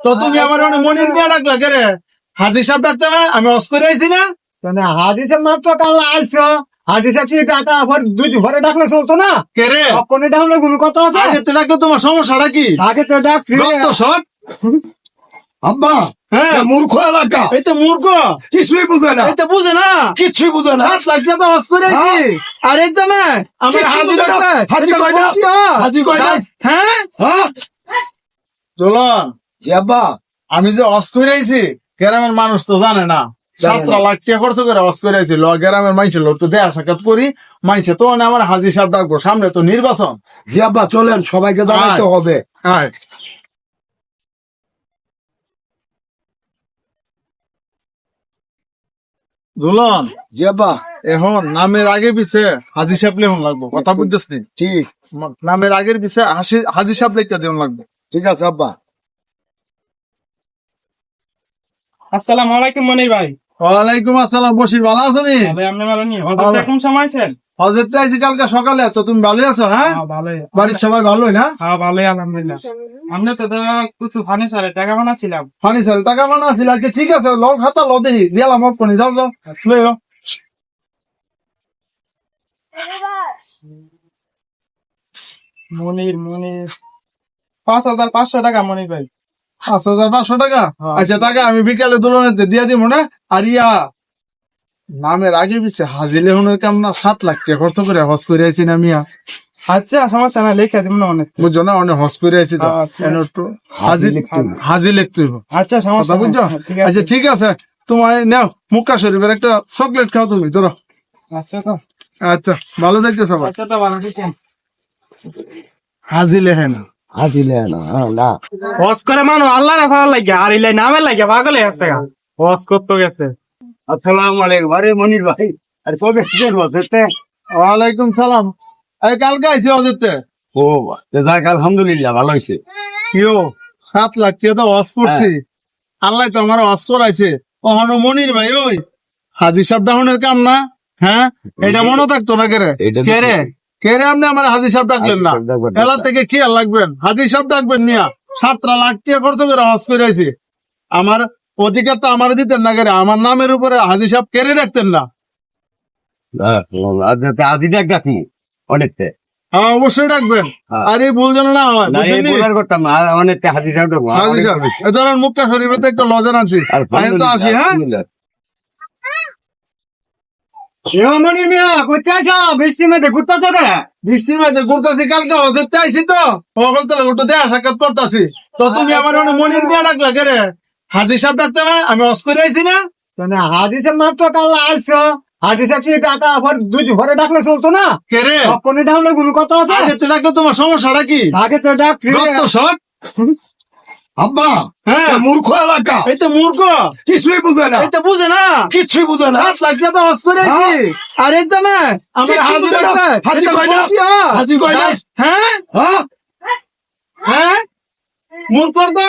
তো তুমি আমার অনেক মনির দিয়ে ডাকলা কে রে? হাজির সাহেব ডাকতে না আমি অস করে আইছি না? মানে হাদিসের মাত্র কাল আসছো হাদিসের কি টাকা আবার দুই ঘরে ডাকলে চলতো না? কে রে? তখন ডাকলে কোনো কথা আছে। আগে তো ডাকলে তোমার সমস্যাটা কি? আগে তো ডাকছি। রক্ত সব আব্বা হ্যাঁ। মূর্খ এলাকা। এই তো মূর্খ। কিছুই বুঝে না। এই তো বুঝে না। কিছুই বুঝে না। লাখ টাকা অস করে আইছি। আর তো না আমার হাজির হাজির? হাজির হ্যাঁ? হ্যাঁ? আব্বা আমি যে অস করে আইছি গ্রামের মানুষ তো জানে না। সাতটা লাখ টাকা খরচ করে অস করে আইছি। গ্রামের মানুষের লোক তো দেয়া সাক্ষাৎ করি মানুষে তো আমার হাজির সাহেব ডাকবো সামনে তো নির্বাচন। জি আব্বা চলেন সবাইকে জানাইতে হবে। আয়। দুলন জি আব্বা। এখন নামের আগে পিছে হাজি সাহেব লেখন লাগবো কথা বুঝছিস ঠিক। নামের আগের পিছে হাজি সাহেব লেখা দেওয়ান লাগবে। ঠিক আছে আব্বা। আসসালামু আলাইকুম মনির ভাই। ওয়ালাইকুম আসসালাম বসির ভালো আছো নি? ভাই আপনি ভালো। কোন সময় হজরত আইছি কালকে সকালে তো তুমি ভালোই আছো হ্যাঁ? ভালোই। বাড়ির সবাই ভালোই না? হ্যাঁ ভালোই আলহামদুলিল্লাহ। আমরা তো কিছু ফানি সারে টাকা বানাচ্ছিলাম ফানি স্যার টাকা আছিল আজকে ঠিক আছে লও খাতা লও দেখি। দিয়ালাম অফ করে যাও যাও লই যাও। মনির মনির। পাঁচ হাজার পাঁচশো টাকা মনির ভাই। পাঁচ হাজার পাঁচশো টাকা? হ্যাঁ। আচ্ছা টাকা আমি বিকালে দুলনেতে দিয়া দিব না? আর ইয়া নামের আগে পিছে হাজি লেহনের কাম না সাত লাখ টাকা খরচ করে হস করে আইছি না মিয়া। আচ্ছা সমস্যা না লেখা দিব না অনেক। বুঝছ না? অনেক হস করে আইছি তো। আচ্ছা। হাজি লিখতে হাজি লিখতে আচ্ছা সমস্যা বুঝছ? আচ্ছা ঠিক আছে। তোমার নাও মুক্কা শরীফের একটা চকলেট খাও তুমি ধরো। আচ্ছা তো। আচ্ছা ভালো থাকছো সবাই। আচ্ছা তো ভালো থাকেন হাজি লেখে না। না হ্যাঁ, করে মানু আল্লাহ ভালো লাগে। আর ইলাই নামে লাগে পাগলে আছে হস করতে গেছে। আসসালামু আলাইকুম। আরে মনির ভাই আরে কবে আসছেন বসেতে ওয়ালাইকুম সালাম। এই কালকে আইছি অজিতে ও যাক আলহামদুলিল্লাহ ভালো হয়েছে। কিও সাত লাখ টাকা তো করছি। আল্লাহ তো আমার ওয়াশ করাইছে। ওহনো মনির ভাই ওই। হাজি সাহেব ডাউনের কাম না? হ্যাঁ? এটা মনে থাকতো না কেরে? এটা কেরে কেরে আপনি আমার হাজি সাহেব ডাকলেন না? হাজি। এলা থেকে কি আর লাগবেন? হাজি সাহেব ডাকবেন মিয়া। সাতটা লাখ টাকা খরচ করে করাইছি আমার অধিকার তো আমার দিতেন না কেরে আমার নামের উপরে হাজি সাহেব কেড়ে রাখতেন না? দেখি অনেকটা হ্যাঁ অবশ্যই ডাকবেন। হ্যাঁ। আর এই ভুল যেন না হয় করতাম অনেকটা হাজি সাহেব হাজি সাহেব ধরেন মুক্কা শরীফে তো একটা লজেন আছি তো আসি হ্যাঁ? মনির মিয়া কোথায় আছো বৃষ্টি মেয়েতে ঘুরতেছ রে বৃষ্টির মধ্যে ঘুরতেছি কালকে হজরতে আইছি তো। সকল তো একটু দেয়া সাক্ষাৎ করতেছি তো তুমি আমার অনেক মনির দিয়ে ডাকলা কে রে? হাজি সাহেব ডাকতে না? আমি অস করে আইছি না? মানে হাদিসের মাত্র কাল আসছো হাদিসের কি টাকা আবার দুই ঘরে ডাকলে চলতো না? কে রে? তখন ডাকলে কোনো কথা আছে? আগে তো ডাকলে তোমার সমস্যাটা কি? আগে তো ডাকছি। সব আব্বা হ্যাঁ। মূর্খ এলাকা। এই তো মূর্খ। কিছুই বুঝে না। এই তো বুঝে না। কিছুই বুঝে না। লাখ তো অস করে আর এই তো না আমার হাজির হাজি বুঝে না। হাজি এটা কয় না? কি হাজি কয় না? হ্যাঁ? হ্যাঁ? হ্যাঁ? মূর্খ তো